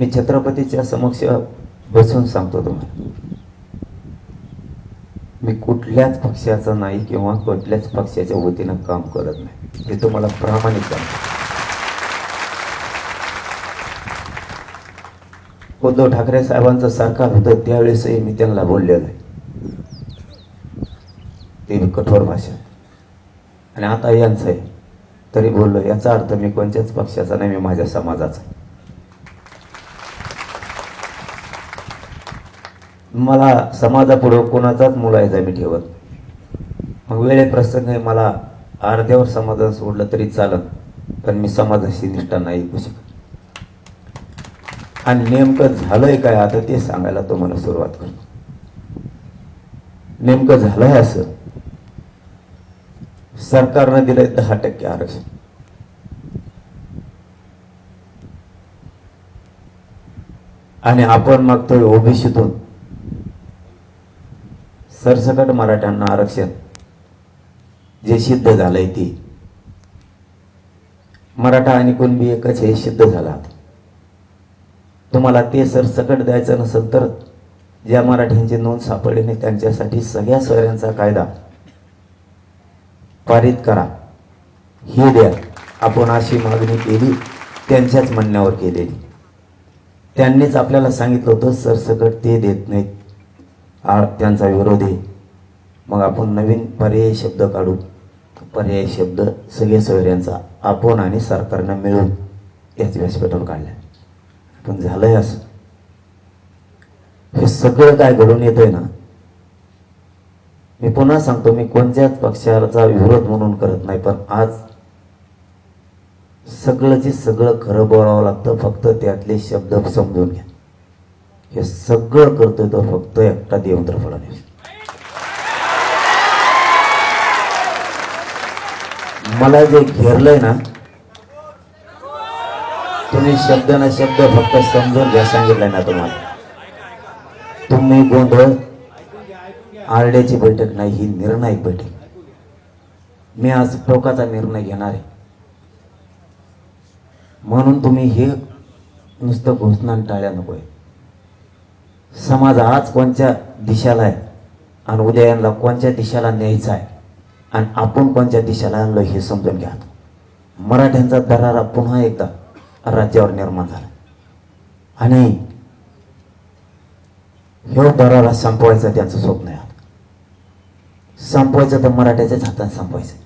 मी छत्रपतीच्या समक्ष बसून सांगतो तुम्हाला. मी कुठल्याच पक्षाचा नाही किंवा कुठल्याच पक्षाच्या वतीनं काम करत नाही. हे तुम्हाला प्रामाणिक सांगतो. उद्धव ठाकरे साहेबांचं सरकार होतं त्यावेळेसही मी त्यांना बोललेलं आहे. ते मी कठोर भाषा आणि आता यांचं आहे तरी बोललो याचा अर्थ मी कोणत्याच पक्षाचा नाही मी माझ्या समाजाचा मला समाजापुढं कोणाचाच मुलायचा मी ठेवत. मग वेळे प्रसंग मला अर्ध्यावर समाधान सोडलं तरी चालत पण मी समाजाशी निष्ठा नाही ऐकू शकत. आणि नेमकं झालंय काय आता ते सांगायला तुम्हाला सुरुवात करतो. नेमकं झालंय असं सरकारनं दिलंय दहा टक्के आरक्षण. आणि आपण मागतोय ओबीसीतून सरसकट मराठ्यांना आरक्षण. जे सिद्ध झालंय ते. मराठा आणि कुणबी एकच हे सिद्ध झाला तुम्हाला ते सरसकट द्यायचं नसेल तर ज्या मराठ्यांची नोंद सापडली नाही त्यांच्यासाठी सगळ्या सोयऱ्यांचा कायदा. पारित करा. हे द्या. आपण अशी मागणी केली त्यांच्याच म्हणण्यावर केलेली. त्यांनीच आपल्याला सांगितलं होतं सरसकट ते देत नाहीत. आ त्यांचा विरोध. आहे मग आपण नवीन पर्यायी शब्द काढू. पर्यायी शब्द सगळे सोयऱ्यांचा आपण आणि सरकारनं मिळून याच व्यासपीठावर काढल्या. पण झालंय असं. हे सगळं काय घडून येतंय ना? मी पुन्हा सांगतो मी कोणत्याच पक्षाचा विरोध म्हणून करत नाही पण आज सगळंचे सगळं खरं बोलावं लागतं फक्त त्यातले शब्द समजून घ्या. हे सगळं करतोय तर फक्त एकटा देवेंद्र फडणवीस. मला जे घेरलंय ना तुम्ही शब्द ना शब्द फक्त समजून घ्या सांगितलंय ना तुम्हाला. तुम्ही गोंधळ आरड्याची बैठक नाही ही निर्णायक बैठक. मी आज टोकाचा निर्णय घेणार आहे. म्हणून तुम्ही हे नुसतं घोषणा टाळ्या नकोय. समाज आज कोणत्या दिशेला आहे? आणि उद्या यांना कोणत्या दिशेला न्यायचा आहे? आणि आपण कोणत्या दिशेला आणलो हे समजून घ्या. मराठ्यांचा दरारा पुन्हा एकदा राज्यावर निर्माण झाला. आणि हे दरारा संपवायचं त्यांचं स्वप्न आहे. संपवायचं तर मराठ्याच्याच हातात संपवायचं.